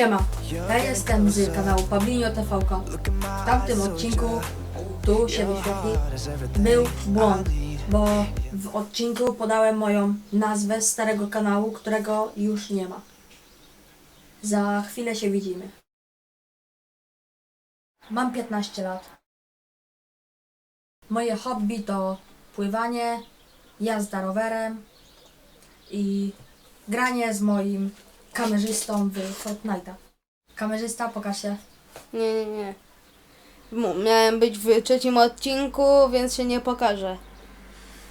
Siema, ja jestem z kanału Pablinio TVK. W tamtym odcinku, tu się wyświetli, był błąd, bo w odcinku podałem moją nazwę starego kanału, którego już nie ma. Za chwilę się widzimy. Mam 15 lat. Moje hobby to pływanie, jazda rowerem i granie z moim kamerzystą w Fortnite'a. Kamerzysta, pokaż się. Nie, nie, nie. Mu- Miałem być w trzecim odcinku, więc się nie pokażę.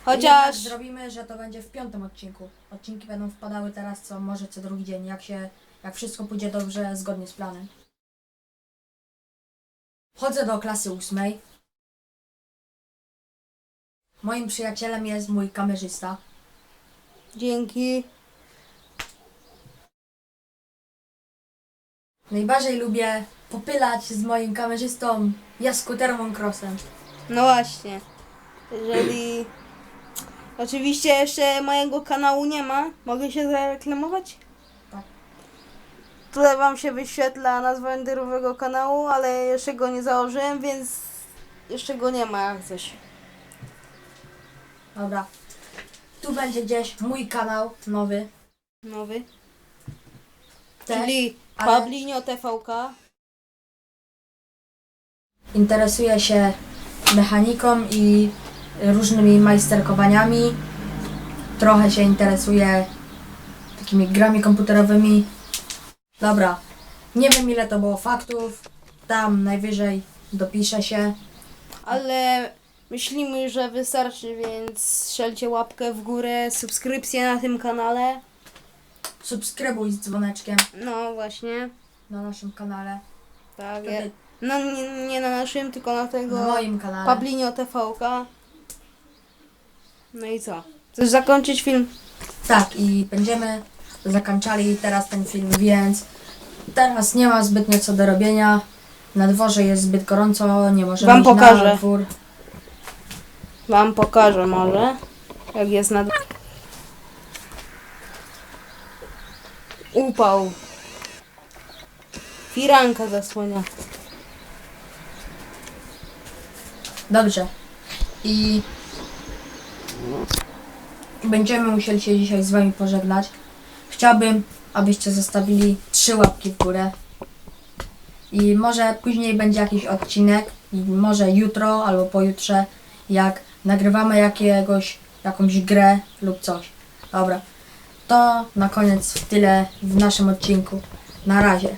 Chociaż Chociaż. zrobimy, że to będzie w piątym odcinku. Odcinki będą wpadały teraz co może co drugi dzień, jak się, jak wszystko pójdzie dobrze zgodnie z planem. Chodzę do klasy ósmej. Moim przyjacielem jest mój kamerzysta. Dzięki. Najbardziej lubię popylać z moim kamerzystą Jaskutermon Crossem. No właśnie. Jeżeli. Oczywiście jeszcze mojego kanału nie ma. Mogę się zareklamować? Tak. Tutaj wam się wyświetla nazwa renderowego kanału, ale jeszcze go nie założyłem, więc jeszcze go nie ma jak coś. Dobra. Tu będzie gdzieś mój kanał nowy. Nowy. Też, Czyli ale- Pablinio TVK. Interesuję się mechaniką i różnymi majsterkowaniami. Trochę się interesuję takimi grami komputerowymi. Dobra, nie wiem ile to było faktów. Tam najwyżej dopiszę się. Ale myślimy, że wystarczy, więc strzelcie łapkę w górę, subskrypcję na tym kanale. Subskrybuj z dzwoneczkiem No właśnie, na naszym kanale. tak. Wtedy no nie, nie na naszym, tylko na tego na moim kanale. Pablinio TVK. No i co? Chcesz zakończyć film? Tak, i będziemy zakończali teraz ten film, więc teraz nie ma zbytnio co do robienia. Na dworze jest zbyt gorąco, nie możemy Wam iść na pokażę. dwór. Wam pokażę może, jak jest na... Upał. Firanka zasłania. Dobrze. I będziemy musieli się dzisiaj z Wami pożegnać. Chciałbym, abyście zostawili trzy łapki w górę. I może później będzie jakiś odcinek, i może jutro albo pojutrze, jak nagrywamy jakiegoś, jakąś grę lub coś. Dobra. To na koniec tyle w naszym odcinku. Na razie.